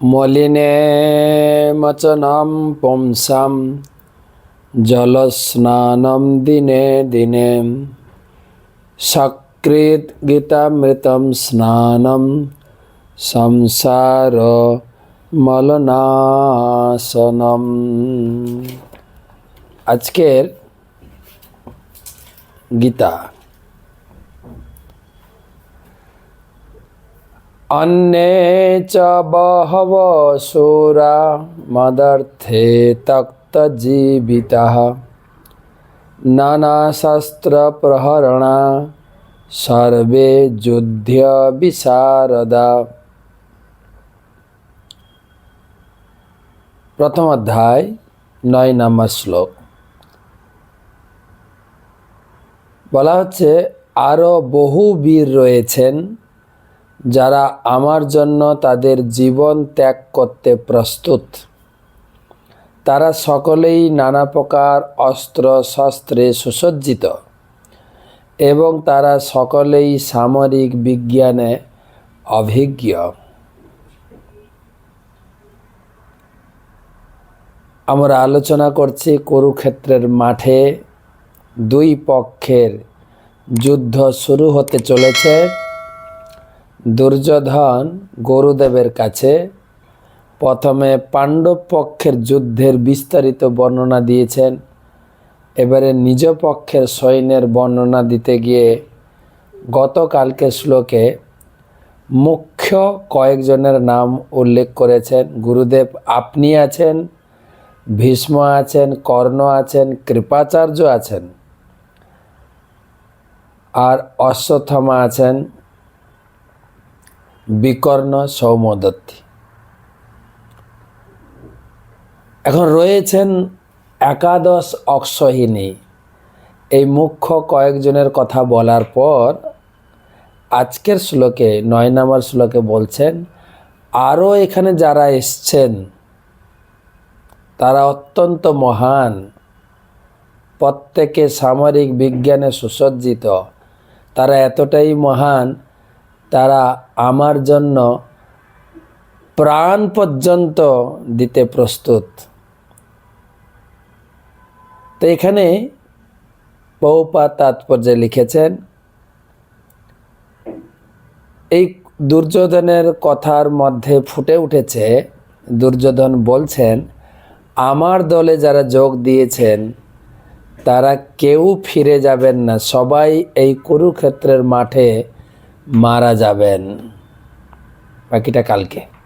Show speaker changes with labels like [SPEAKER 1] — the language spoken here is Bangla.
[SPEAKER 1] মলিনে মচনম পুংসাম জলস্নানম দিনে দিনে। সকৃত গীতামৃতম স্নানম সংসার মলনাশনম। আজকের গীতা अन्ये च बहव सुरा मदर्थे तक्तजीवितः नानाशस्त्रप्रहरणा सर्वे যুদ্ধ বিশারদা প্রথম অধ্যায় নয় নম্বর শ্লোক বলা হচ্ছে আরও বহু বীর রয়েছেন যারা আমার জন্য তাদের জীবন ত্যাগ করতে প্রস্তুত। তারা সকলেই নানা প্রকার অস্ত্র শস্ত্রে সুসজ্জিত এবং তারা সকলেই সামরিক বিজ্ঞানে অভিজ্ঞ। আমরা আলোচনা করছি কুরুক্ষেত্রের মাঠে দুই পক্ষের যুদ্ধ শুরু হতে চলেছে। দুর্যোধন গরুদেবের কাছে প্রথমে পাণ্ডব পক্ষের যুদ্ধের বিস্তারিত বর্ণনা দিয়েছেন। এবারে নিজ পক্ষের সৈন্যের বর্ণনা দিতে গিয়ে গতকালকে শ্লোকে মুখ্য কয়েকজনের নাম উল্লেখ করেছেন। গুরুদেব, আপনি আছেন, ভীষ্ম আছেন, কর্ণ আছেন, কৃপাচার্য আছেন। আর অশ্বত্থমা আছেন বিকর্ণ সৌমদত্তি এখন রয়েছেন একাদশ অক্ষহিনী এই মুখ্য কয়েকজনের কথা বলার পর আজকের শ্লোকে, নয় নম্বর শ্লোকে বলছেন আরও এখানে যারা এসছেন, তারা অত্যন্ত মহান। প্রত্যেকে সামরিক বিজ্ঞানে সুসজ্জিত। তারা এতটাই মহান তারা আমার জন্য প্রাণ পর্যন্ত দিতে প্রস্তুত। তো এখানে বহুপা তাৎপর্যে লিখেছেন, এই দুর্যোধনের কথার মধ্যে ফুটে উঠেছে, দুর্যোধন বলছেন, আমার দলে যারা যোগ দিয়েছেন, তারা কেউ ফিরে যাবেন না। সবাই এই কুরুক্ষেত্রের মাঠে মারা যাবেন। বাকিটা কালকে।